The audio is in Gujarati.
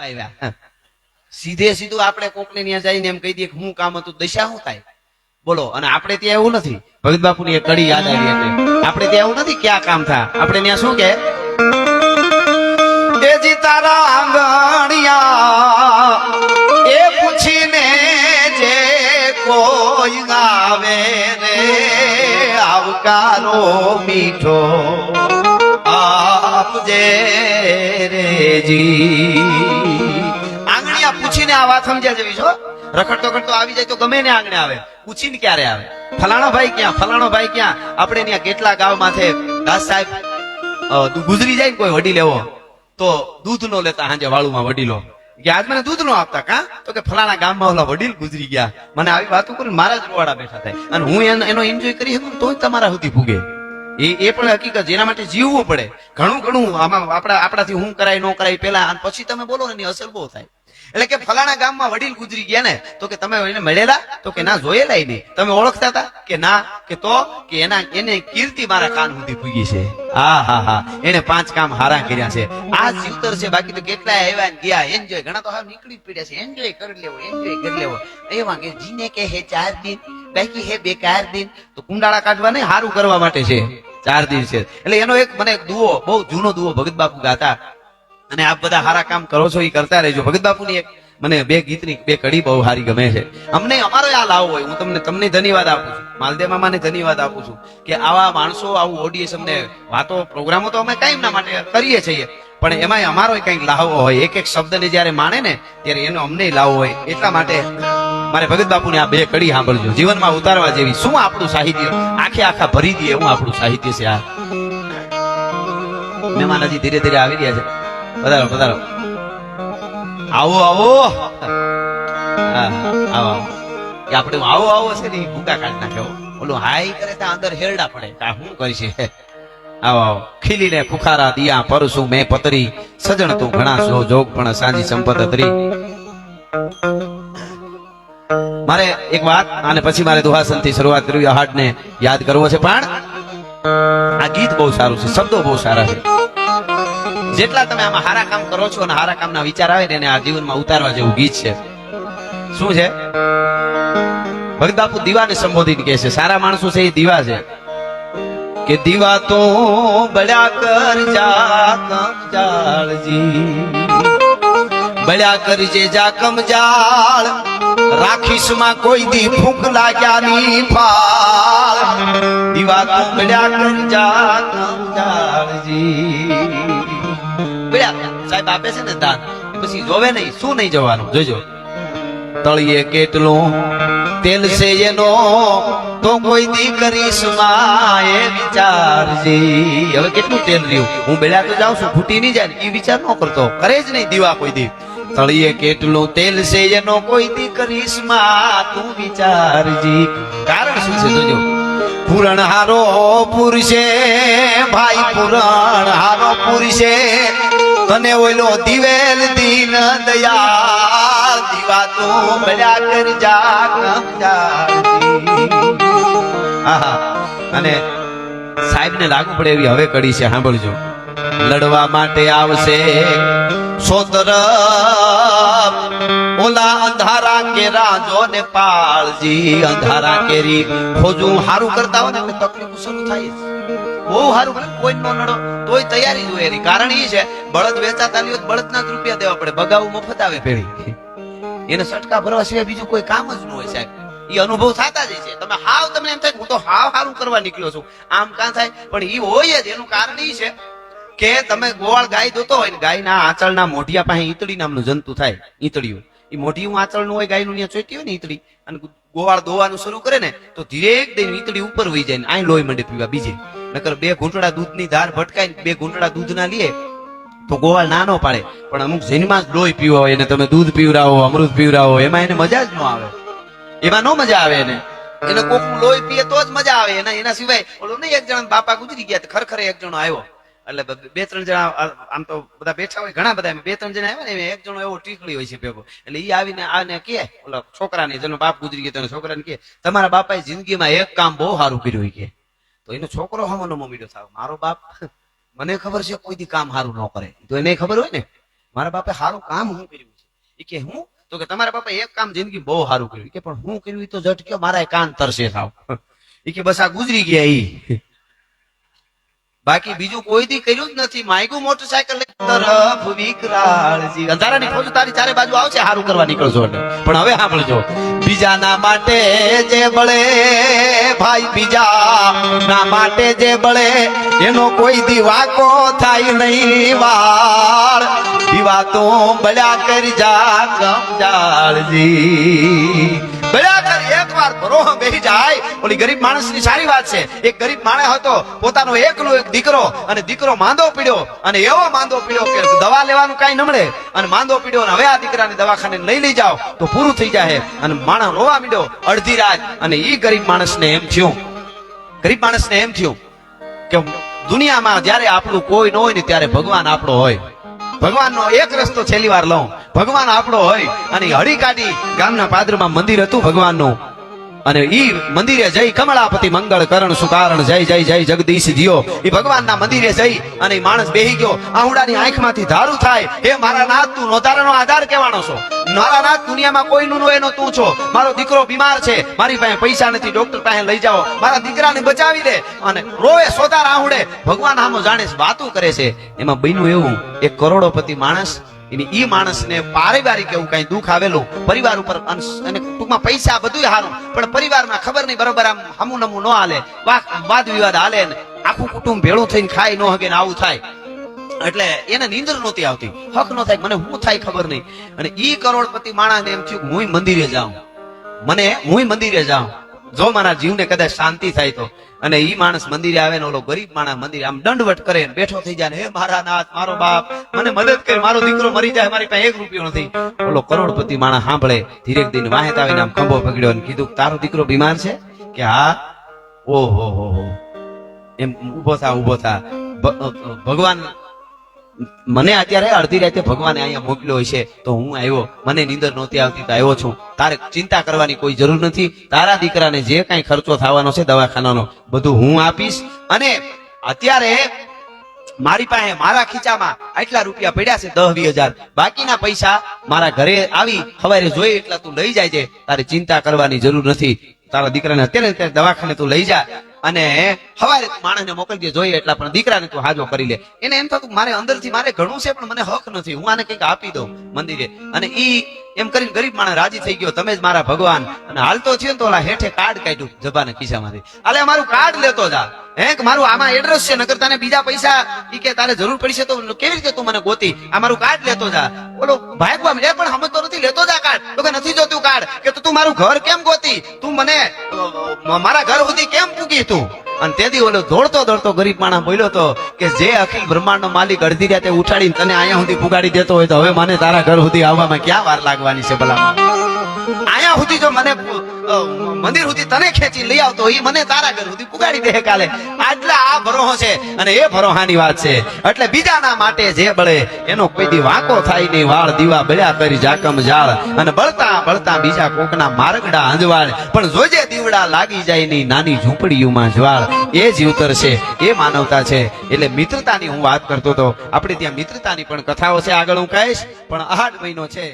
આવ્યા. સીધે સીધું આપણે કોકને ત્યાં જઈને એમ કહી દઈએ હું કામ હતું, દશા શું થાય? બોલો, અને આપણે ત્યાં એવું નથી. ભગત બાપુ ની કડી યાદ આવી એટલે આપણે ત્યાં એવું નથી ક્યાં કામ થા. આપણે ત્યાં શું કે? તારા આંગણિયા, એ પૂછીને જે કોઈ ગાવે રે, આવકારો મીઠો આપજે રેજી પૂછીને આ વાત સમજ્યા જેવી છો રખડતો રખડતો આવી જાય તો ગમે ને આંગણે આવે. પૂછીને ક્યારે આવે? ફલાણો ભાઈ ક્યાં? ફલાણો ભાઈ ક્યાં? આપણે ત્યાં કેટલા ગામ માથે દાસ સાહેબ તું ગુજરી જાય ને કોઈ વડી લેવો તો દૂધ નો લેતા હાંજે વાળુમાં વડીલો. કે આજ મને દૂધ નો આપતા કા? તો કે ફલાણા ગામમાં ઓલા વડીલ ગુજરી ગયા. મને આવી વાતો કરીને મારા જ રોવાડા બેઠા થાય. અને હું એનો- એનો એન્જોય કરી શકું તોય તમારા સુધી ભૂગે. એ એ પણ હકીકત જેના માટે જીવવું પડે. ઘણું ઘણું આમાં આપણા, આપણાથી હું કરાય, ન કરાય પેલા અને પછી તમે બોલો એની અસર બહુ થાય. એટલે કે ફલાણા ગામમાં વડીલ ગુજરી ગયા ને, તો કે તમે એને મળેલા? તો કે ના, જોયેલા નહીં. તમે ઓળખતા હતા? કે ના, કે તો? કે એના, એને કીર્તિ મારા કાન સુધી પૂગી છે. હા હા હા. એને પાંચ કામ હારા કર્યા છે. આ જીવતર છે. બાકી તો કેટલાય આવ્યા ગયા. એન્જોય ઘણા તો હાવ નીકળી પડ્યા છે. એન્જોય કરી લેવો એન્જોય કરી લેવો. એમાં કે જીને કે હે ચાર દિન, બાકી હે બેકાર દિન. તો કુંડાળા કાઢવા નહીં, હારું કરવા માટે છે. ચાર દિન છે. એટલે એનો એક મને એક દુઓ બહુ જૂનો દુઓ ભગત બાપુ ગાતા. અને આપ બધા સારા કામ કરો છો એ કરતા રહેજો. ભગત બાપુની એક મને બે ગીતની બે કડી બહુ સારી ગમે છે. અમને અમારો આ લાવો હોય. હું તમને તમને ધન્યવાદ આપું છું. માલદેવ મામાને ધન્યવાદ આપું છું કે આવા માણસો, આવું ઓડિયન્સ અમને વાતો, પ્રોગ્રામો તો અમે કાંઈ એમના માટે કરીએ છીએ. પણ એમાંય અમારો કંઈક લાવો હોય. એક એક શબ્દને જ્યારે માણે ને, ત્યારે એનો અમને લાવો હોય. એટલા માટે મારે ભગત બાપુની આ બે કડી સાંભળજો. જીવનમાં ઉતારવા જેવી શું આપણું સાહિત્ય? આખે આખા ભરી દે એવું આપણું સાહિત્ય છે આ. મહેમાન હજી ધીરે ધીરે આવી રહ્યા છે. પધારો પધારો. આવો આવો. આવો કે આપણે આવો આવો છે ને ભૂકા કાઢ નાખ્યો ઓલું હાઈ કરે તો અંદર હેરડા પડે. કા શું કરી છે? આવો આવો. ખીલીને ફુખારા દિયા, પરસું, મેં પતરી, સજણ તું ઘણા સો જોગ પણ સાંજી સંપત તરી મારે એક વાત, અને પછી મારે દુહાસનથી શરૂઆત કરવી હાડ ને યાદ કરવો છે. પણ આ ગીત બહુ સારું છે, શબ્દો બહુ સારા છે. જેટલા તમે આમાં હારા કામ કરો છો અને હારા કામના વિચાર આવે એને આ જીવનમાં ઉતારવા જેવું ગીત છે. શું છે? ભગત બાપુ દીવાને સંબોધિત કહે છે, સારા માણસો છે એ દીવા છે. કે દીવા તો બળ્યા કર જા બળ્યા કરજે જા કમજાળ રાખીશમાં કોઈ દી ફૂંક લાગ્યા ની ફાળ. દીવા તો બળ્યા કર જા કમજાળજી બળ્યા સાહેબ, આપે છે ને દાન? પછી જોવે નહીં, શું નહીં જવાનું? જોજો. તળિયે કેટલું? તેલ છે એનો. તો કોઈ દી કરીશમાં વિચારજી. હવે કેટલું તેલ રહ્યું? હું બેડા તો જાઉં છું, ફૂટી નહીં જાય એ વિચાર ન કરતો. કરે જ નહીં દીવા કોઈ દી. તળિયે કેટલું તેલ છે એનો. કોઈ દી કરીશમાં તું વિચારજી. કારણ શું છે જોજો? પૂરણ હારો પુરુષે ભાઈ પુરણ હારો પુરુષે તને ઓલો દિવેલ દીન દયા દીવા તો મળ્યા કર જા અને સાહેબને લાગુ પડે એવી હવે કડી છે, સાંભળજો. લડવા માટે આવશે. સોતર ઓલા અંધારા કેરા જો ને પાળજી. અંધારા કેરી ખોજું હારું કરતા હોય ને તકલીફ શરૂ થાય. બહુ કરે કોઈ નો નડો તોય તૈયારી જોઈએ એની. કારણ એ છે બળદ વેચાતા તો બળદના જ રૂપિયા દેવા પડે બગાવું મફત આવે પેઢી એને સટકા ભરવા સિવાય બીજું કોઈ કામ જ ન હોય સાહેબ. એ અનુભવ થતા જ છે. તમે હાવ તમને એમ થાય હું તો હાવ સારું કરવા નીકળ્યો છું. આમ કાં થાય પણ એ હોય જ. એનું કારણ એ છે કે તમે ગોવાળ ગાય દોતો હોય ને, ગાયના આંચળના મોઢિયા પાસે ઈતળી નામનું જંતુ થાય ઈતળિયું એ મોઢિયું આંચળનું હોય, ગાયનું ત્યાં ચોટી હોય ને ઈતળી, અને ગોવાળ દોવાનું શરૂ કરે ને, તો ધીરે દઈને ઈતળી ઉપર વહી જાય ને આ લોહી મંડે પીવા બીજે. નકર બે ઘૂંટડા દૂધની ધાર ભટકાય ને, બે ઘૂંટડા દૂધના લે તો ગોવાળ નાનો પાડે. પણ અમુક જેનમાં જ લોહી પીવા હોય, એને તમે દૂધ પીવરાવો અમૃત પીવરાવો એમાં એને મજા જ ન આવે. એમાં નો મજા આવે એને. એને કોકનું લોહી પીએ તો જ મજા આવે, એના એના સિવાય ઓલો નહીં, એક જણા બાપા ગુજરી ગયા, ખરેખર એક જણો આવ્યો. એટલે બ- ત્રણ જણા આમ તો બધા બેઠા હોય, ઘણા બધા બે ત્રણ જણા આવ્યા ને, એક જણો એવો ટીકડી હોય છે ભેગો. એટલે એ આવીને આને કે ઓલા છોકરાને, જેનો બાપ ગુજરી ગયો તેનો છોકરાને કે તમારા બાપાએ જિંદગીમાં એક કામ બહુ સારું કર્યું કે. તો એનો છોકરો હમનો મમીડો થાવ મારો બાપ, મને ખબર છે કોઈ દી કામ સારું ન કરે. તો એને ખબર હોય ને, મારા બાપે સારું કામ હું કર્યું છે? ઈ કે હું? તો કે તમારા બાપા એક કામ જિંદગી બહુ સારું કર્યું. કે પણ હું કર્યું તો ઝટક્યો મારા કાન તરસે થાવ. ઈ કે બસ આ ગુજરી ગયા ઈ. બાકી બીજું કોઈ દી કર્યું જ નથી. માયગું મોટરસાયકલ તરફ, વિકરાળજી. અંધારાની ફોજ તારી ચારે બાજુ આવશે, હારું કરવા નીકળશો પણ હવે સાંભળજો. બીજાના માટે જે બળે, ભાઈ બીજા ના માટે જે બળે, એનો કોઈ દી વાકો થાય નહીં વાળ. દીવા તો બળ્યા કરી જા ગમજાળજી. બળ્યા કરી એકવાર ભરોહ બેહી જાય. ઓલી ગરીબ માણસની સારી વાત છે. એક ગરીબ માણસ હતો, પોતાનો એકલો એક દીકરો, અને દીકરો માંદો પીડ્યો, અને એવો માંદો પીડ્યો કે દવા લેવાનું કાંઈ નમળે અને માંદો પીડ્યો, અને હવે આ દીકરાને દવાખાને લઈ લઈ જાઓ, તો પૂરું થઈ જાય અને માણસ રોવા મીડ્યો, અડધી રાત, અને એ ગરીબ માણસને એમ થયું. ગરીબ માણસને એમ થયું કે દુનિયામાં જ્યારે આપણું કોઈ ન હોય ને ત્યારે ભગવાન આપણો હોય. ભગવાનનો એક રસ્તો છેલ્લી વાર લઉં. ભગવાન આપણો હોય અને હળી કાઢી ગામના પાદરમાં મંદિર હતું ભગવાનનું. અને ઈ મંદિરે જઈ કમળાપતિ મંગળ કરણ સુકારણ, જય જય જય, જગદીશ જીઓ. ઈ ભગવાનના મંદિરે જઈ અને માણસ બેહી ગયો. આહુડાની આંખમાંથી ધારું થાય. હે, મારા નાથ, તું નોતારાનો આધાર કહેવાનો છો? મારા નાથ, દુનિયામાં કોઈનું નો એનો તું છો. મારો દીકરો બીમાર છે. મારી પાસે પૈસા નથી. ડોક્ટર પાસે લઈ જાઓ. મારા દીકરાને બચાવી દે. અને રોવે સોતાર આહુડે. ભગવાન આમો જાણે વાતું કરે છે. એમાં બન્યું એવું. એક કરોડોપતિ માણસ એની ઈ માણસને પારિવારિક એવું કઈ દુઃખ આવેલું, પરિવાર ઉપર અને ટૂંકમાં પૈસા બધું હારું, પણ પરિવારમાં ખબર નહીં, બરોબર આમ હમું નમું ન હાલે વાદ વિવાદ હાલે આખું કુટુંબ ભેળું થઈને ખાય ન હકે ને આવું થાય. એટલે એને નીંદર નહોતી આવતી, હક નો થાય, મને હું થાય ખબર નહીં. અને ઈ કરોડપતિ માણસને એમ થયું હું મંદિરે જાઉં. મને હું મંદિરે જાઉં. જો મારા જીવને કદાચ શાંતિ થાય તો, અને ઈ માણસ મંદિરે આવે ને ઓલો ગરીબ માણસ મંદિરે આમ દંડવટ કરે ને બેઠો થઈ જાય ને, હે મારા નાથ, મારો બાપ, મને મદદ કરે, મારો દીકરો મરી જાય, મારી પાસે એક રૂપિયો નથી. ઓલો કરોડપતિ માણસ સાંભળે, ધીરેક દિન વાહેત આવીને આમ ખંભો પકડ્યો ને કીધું, તારો દીકરો બીમાર છે? કે, હા. ઓહો, હો હો. એમ ઊભો થા ઊભો થા. ભગવાન મને અત્યારે અડધી રાતે ભગવાને અહીંયા મોકલ્યો છે તો હું આવ્યો. મને નીંદર નહોતી આવતી તો આવ્યો છું. તારે ચિંતા કરવાની કોઈ જરૂર નથી. તારા દીકરાને જે કાંઈ ખર્ચો થવાનો છે દવાખાનાનો, બધું હું આપીશ. અને અત્યારે મારી પાસે મારા ખીચામાં આટલા રૂપિયા પડ્યા છે દસ વીસ હજાર. બાકીના પૈસા મારા ઘરે આવી સવારે જોઈએ એટલા તું લઈ જાય છે. તારે ચિંતા કરવાની જરૂર નથી. તારા દીકરાને અત્યારે અત્યારે દવાખાને તું લઈ જા. અને હવારે માણસને મોકલી દે, જોઈએ એટલા, પણ દીકરાને તું હાજો કરી લે. એને એમ થતું મારે અંદરથી, મારે ઘણું છે, પણ મને હક નથી. હું આને કંઈક આપી દઉં મંદિરે. અને ઈ એમ કરીને ગરીબ માણસ રાજી થઈ ગયો, તમે જ મારા ભગવાન. અને હાલતો થયો ને તો ઓલા હેઠે કાર્ડ કાઢ્યું જબાને ખિસ્સામાંથી. અલે મારું કાર્ડ લેતો જા. હે મારું આમાં એડ્રેસ છે નગર તને બીજા પૈસા ઈ કે તારે જરૂર પડશે તો કેવી રીતે તું મને ગોતી? આ મારું કાર્ડ લેતો જા. બોલો, ભાગવા મળે પણ સમજતો નથી, લેતો જા કાર્ડ. તો કે નથી જોતું કાર્ડ. કે તું મારું ઘર કેમ ગોતી? તું મને મારા ઘર સુધી કેમ પૂગી તું? અને તેથી ઓલો દોડતો દોડતો ગરીબ માણસ બોલ્યો તો કે જે અખિલ બ્રહ્માંડનો માલિક અડધી રાતે ઉઠાડીને તને અહીંયા સુધી પુગાડી દેતો હોય તો હવે મને તારા ઘર સુધી આવવામાં ક્યાં વાર લાગવાની છે ભલામાં સુધી જો મને મંદિર સુધી તને ખેંચી લઈ આવતો એ મને તારા ઘર સુધી પુગાડી દે કાલે. આટલા આ ભરોહો છે અને એ ભરોહાની વાત છે. એટલે બીજાના માટે જે બળે એનો કોઈ દી વાંકો થાય નહીં, વાળ દીવા બળ્યા કરી જાકમ જાળ અને બળતા બળતા બીજા કોકના માર્ગડા અંજવાળ. પણ જોજે દીવડા લાગી જાય ની નાની ઝૂંપડીઓમાં જ્વાળ. એ જીવતર છે, એ માનવતા છે. એટલે મિત્રતાની હું વાત કરતો હતો આપણે ત્યાં મિત્રતાની પણ કથાઓ છે આગળ હું કહીશ. પણ આઠ મહિનો છે